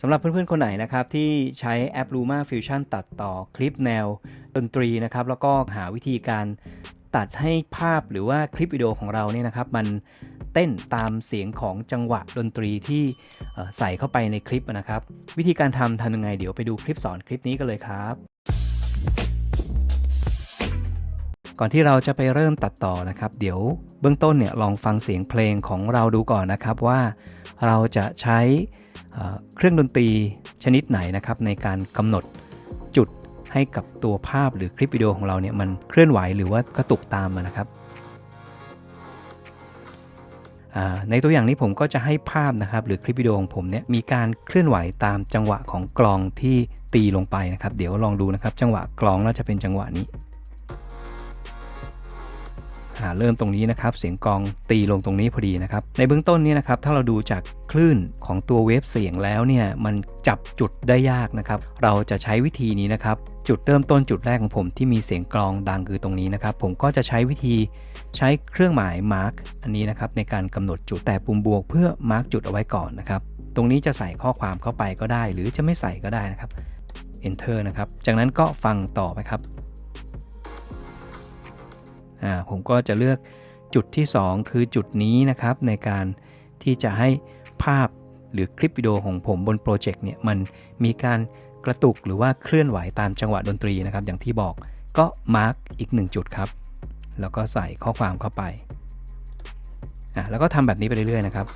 สำหรับเพื่อนๆ คนไหนนะครับที่ใช้แอป Luma Fusion ตัดต่อคลิปแนวดนตรีนะครับแล้วก็หาวิธีการตัดให้ภาพหรือว่าคลิปวิดีโอของเราเนี่ยนะครับ มันเต้นตามเสียงของจังหวะดนตรีที่ใส่เข้าไปในคลิปนะครับ วิธีการทำทำยังไงเดี๋ยวไปดูคลิปสอนคลิปนี้กันเลยครับ ก่อนที่เราจะไปเริ่มตัดต่อนะครับ เดี๋ยวเบื้องต้นเนี่ยลองฟังเสียงเพลงของเราดูก่อนนะครับว่าเราจะใช้ เครื่องดนตรีชนิดไหนนะครับในการกำหนดจุดให้กับตัวภาพหรือคลิปวิดีโอของเราเนี่ยมันเคลื่อนไหวหรือว่ากระตุกตามมานะครับในตัวอย่างนี้ผมก็จะให้ภาพนะครับ หรือคลิปวิดีโอของผมเนี่ยมีการเคลื่อนไหวตามจังหวะของกลองที่ตีลงไปนะครับ เดี๋ยวลองดูนะครับ จังหวะกลองน่าจะเป็นจังหวะนี้ เริ่มตรงนี้นะครับ เสียงกองตีลงตรงนี้พอดีนะครับ ในเบื้องต้นนี่นะครับ ถ้าเราดูจากคลื่นของตัวเวฟเสียงแล้วเนี่ยมันจับจุดได้ยากนะครับ เราจะใช้วิธีนี้นะครับ จุดเริ่มต้นจุดแรกของผมที่มีเสียงกลองดังคือตรงนี้นะครับ ผมก็จะใช้วิธีใช้เครื่องหมายมาร์กอันนี้นะครับในการกำหนดจุดแต่ปุ่มบวกเพื่อมาร์กจุดเอาไว้ก่อนนะครับ ตรงนี้จะใส่ข้อความเข้าไปก็ได้ หรือจะไม่ใส่ก็ได้นะครับ enter นะครับ จากนั้นก็ฟังต่อไปครับ ผมก็จะเลือกจุดที่ 2 คือจุดนี้นะครับในการที่จะให้ภาพหรือคลิปวิดีโอของผมบนโปรเจกต์เนี่ยมันมีการกระตุกหรือว่าเคลื่อนไหวตามจังหวะดนตรีนะครับ อย่างที่บอกก็มาร์กอีก 1 จุดครับ แล้วก็ใส่ข้อความเข้าไปอ่าแล้วก็ทำแบบนี้ไปเรื่อยๆนะครับ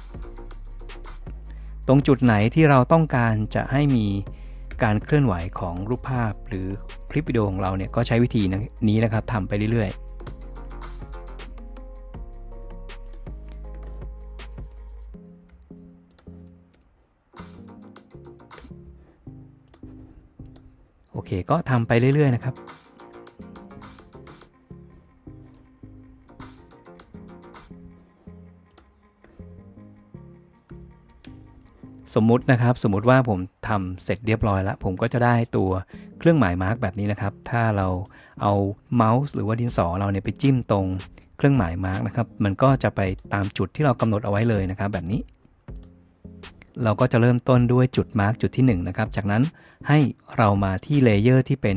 ตรงจุดไหนที่เราต้องการจะให้มีการเคลื่อนไหวของรูปภาพหรือคลิปวิดีโอของเราเนี่ยก็ใช้วิธีนี้นะครับทำไปเรื่อยๆ โอเค ก็ทำไปเรื่อย ๆ นะครับสมมุตินะครับสมมุติว่าผมทำเสร็จเรียบร้อยแล้ว ผมก็จะได้ตัวเครื่องหมายมาร์กแบบนี้นะครับ ถ้าเราเอาเมาส์หรือว่าดินสอเราเนี่ยไปจิ้มตรงเครื่องหมายมาร์กนะครับ มันก็จะไปตามจุดที่เรากำหนดเอาไว้เลยนะครับ แบบนี้ เราก็จะเริ่มต้นด้วยจุดมาร์กจุดที่1นะครับ จากนั้นให้เรามาที่เลเยอร์ที่เป็น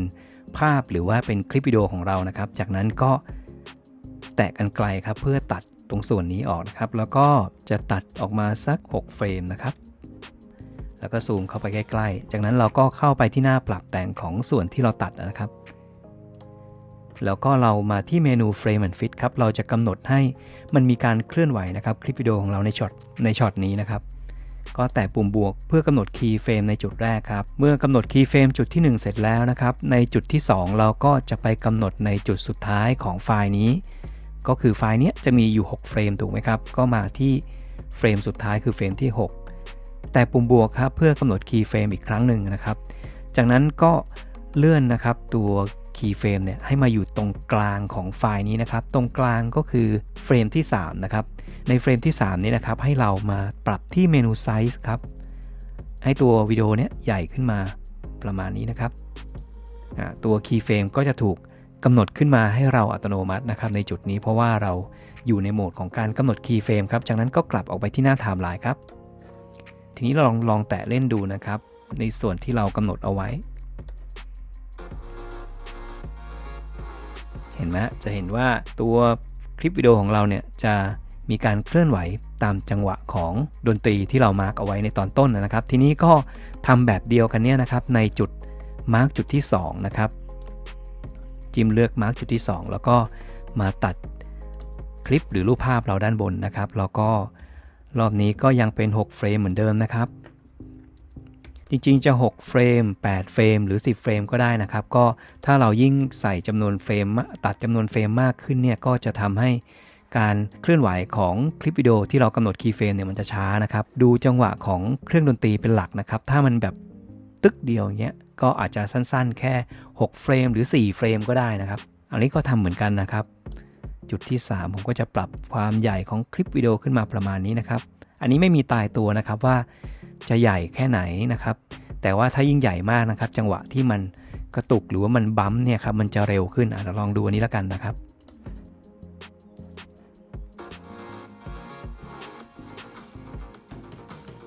ภาพหรือว่าเป็นคลิปวิดีโอของเรานะครับ จากนั้นก็แตะกันไกลครับ เพื่อตัดตรงส่วนนี้ออกนะครับ แล้วก็จะตัดออกมาสัก 6 เฟรมนะครับ แล้วก็ซูมเข้าไปใกล้ๆ จากนั้นเราก็เข้าไปที่หน้าปรับแต่งของส่วนที่เราตัดนะครับ แล้วก็เรามาที่เมนู Frame and Fit ครับ เราจะกำหนดให้มันมีการเคลื่อนไหวนะครับ คลิปวิดีโอของเราในช็อตในช็อตนี้นะครับ ก็แตะปุ่มบวกเพื่อกำหนดคีย์เฟรมในจุดแรกครับ เมื่อกำหนดคีย์เฟรมจุดที่ 1 เสร็จแล้วนะครับ ในจุดที่ 2 เราก็จะไปกำหนดในจุดสุดท้ายของไฟล์นี้ ก็คือไฟล์นี้จะมีอยู่ 6 เฟรมถูกไหมครับ ก็มาที่เฟรมสุดท้ายคือเฟรมที่ 6 แต่ปุ่มบวกครับเพื่อกำหนดคีย์เฟรมอีกครั้งหนึ่งนะครับ จากนั้นก็เลื่อนนะครับตัว คีย์เฟรมเนี่ยให้มาอยู่ตรงกลางของไฟล์นี้นะครับ ตรงกลางก็คือเฟรมที่ 3 นะครับ ในเฟรมที่ 3 นี้นะครับ ให้เรามาปรับที่เมนูไซส์ครับ ให้ตัววิดีโอเนี้ยใหญ่ขึ้นมาประมาณนี้นะครับ ตัวคีย์เฟรมก็จะถูกกำหนดขึ้นมาให้เราอัตโนมัตินะครับในจุดนี้เพราะว่าเราอยู่ในโหมดของการกำหนดคีย์เฟรมครับ จากนั้นก็กลับออกไปที่หน้าไทม์ไลน์ครับ ทีนี้เราลองลองแตะเล่นดูนะครับ ในส่วนที่เรากำหนดเอาไว้ เห็นไหมจะเห็นว่าตัวคลิปวิดีโอของเราเนี่ยจะมีการเคลื่อนไหวตามจังหวะของดนตรีที่เรามาร์กเอาไว้ในตอนต้นนะครับ ทีนี้ก็ทำแบบเดียวกันเนี่ยนะครับในจุดมาร์กจุดที่2นะครับจิ้มเลือกมาร์กจุดที่ 2 แล้วก็มาตัดคลิปหรือรูปภาพเราด้านบนนะครับ แล้วก็รอบนี้ก็ยังเป็น 6 เฟรมเหมือนเดิมนะครับ จริงๆ จะ 6 เฟรม 8 เฟรม หรือ 10 เฟรมก็ได้นะครับ ก็ถ้าเรายิ่งใส่จำนวนเฟรม ตัดจำนวนเฟรมมากขึ้นเนี่ย ก็จะทำให้การเคลื่อนไหวของคลิปวิดีโอที่เรากำหนดคีย์เฟรมเนี่ยมันจะช้านะครับ ดูจังหวะของเครื่องดนตรีเป็นหลักนะครับ ถ้ามันแบบตึกเดียวเงี้ย ก็อาจจะสั้นๆ แค่ 6 เฟรม หรือ 4 เฟรมก็ได้นะครับ อันนี้ก็ทำเหมือนกันนะครับ จุดที่ 3 ผมก็จะปรับความใหญ่ของคลิปวิดีโอขึ้นมาประมาณนี้นะครับ อันนี้ไม่มีตายตัวนะครับว่า จะใหญ่แค่ไหนนะครับ แต่ว่าถ้ายิ่งใหญ่มากนะครับ จังหวะที่มันกระตุกหรือว่ามันบัมเนี่ยครับมันจะเร็วขึ้นอะเราลองดูอันนี้แล้วกันนะครับ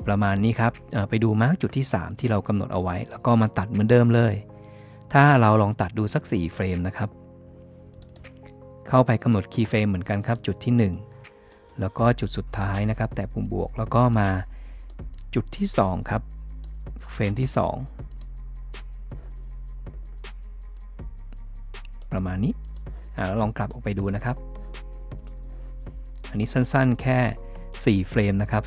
ประมาณนี้ครับไปดูมาร์กจุดที่ 3 ที่เรากำหนดเอาไว้ แล้วก็มาตัดเหมือนเดิมเลย ถ้าเราลองตัดดูสัก 4 เฟรมนะครับ เข้าไปกำหนดคีย์เฟรมเหมือนกันครับ จุดที่ 1 แล้วก็จุดสุดท้ายนะครับ แต่ปุ่มบวกแล้วก็มา จุดที่ 2 ครับ เฟรมที่ 2 ประมาณนี้อ่าแล้วลองกลับออกไปดูนะครับ อันนี้สั้นๆแค่ 4 เฟรมนะครับ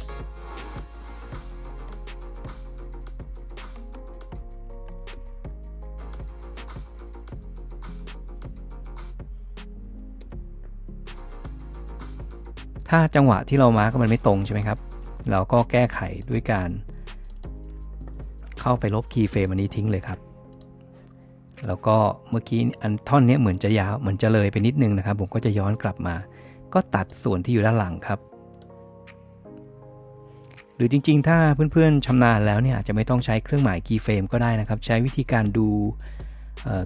ถ้าจังหวะที่เรามาร์กมันไม่ตรงใช่ไหมครับ เราก็แก้ไขด้วยการเข้าไปลบคีย์เฟรมอันนี้ทิ้งเลยครับ แล้วก็เมื่อกี้อันท่อนนี้เหมือนจะยาวเหมือนจะเลยไปนิดนึงนะครับ ผมก็จะย้อนกลับมา ก็ตัดส่วนที่อยู่ด้านหลังครับ หรือจริงๆ ถ้าเพื่อนๆชำนาญแล้วเนี่ยอาจจะไม่ต้องใช้เครื่องหมายคีย์เฟรมก็ได้นะครับ ใช้วิธีการดู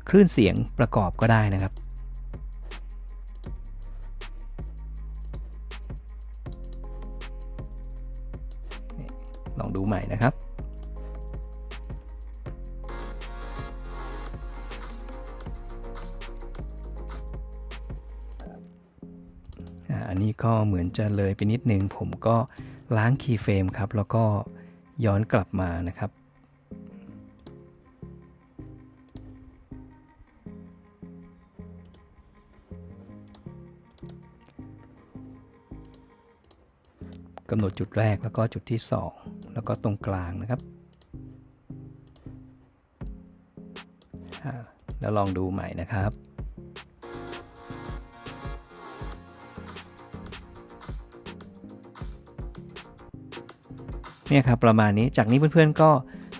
คลื่นเสียงประกอบก็ได้นะครับ ลองดูใหม่นะครับอันนี้ก็เหมือนจะเลยไปนิดนึง ผมก็ล้างคีย์เฟรมครับ แล้วก็ย้อนกลับมานะครับ กำหนดจุดแรกแล้วก็จุดที่ 2 แล้วก็ตรงกลางนะครับ แล้วลองดูใหม่นะครับเนี่ยครับประมาณนี้จากนี้เพื่อนๆก็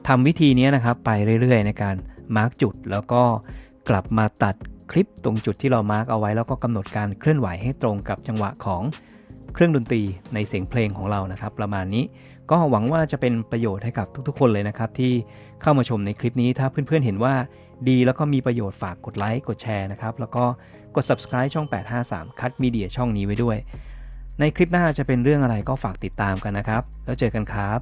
ทำวิธีนี้นะครับไปเรื่อยๆ ในการมาร์กจุด แล้วก็กลับมาตัดคลิปตรงจุดที่เรามาร์กเอาไว้ แล้วก็กำหนดการเคลื่อนไหวให้ตรงกับจังหวะของเครื่องดนตรีในเสียงเพลงของเรานะครับ ประมาณนี้ ก็หวังว่าจะเป็นประโยชน์ให้กับทุกๆ คนเลยนะครับ ที่เข้ามาชมในคลิปนี้ถ้าเพื่อนๆเห็นว่าดีแล้วก็มีประโยชน์ฝากกดไลค์กดแชร์นะครับ แล้วก็กด subscribe ช่อง 853คัดมีเดียช่องนี้ไว้ด้วย ในคลิปหน้าจะเป็นเรื่องอะไรก็ฝากติดตามกันนะครับ แล้วเจอกันครับ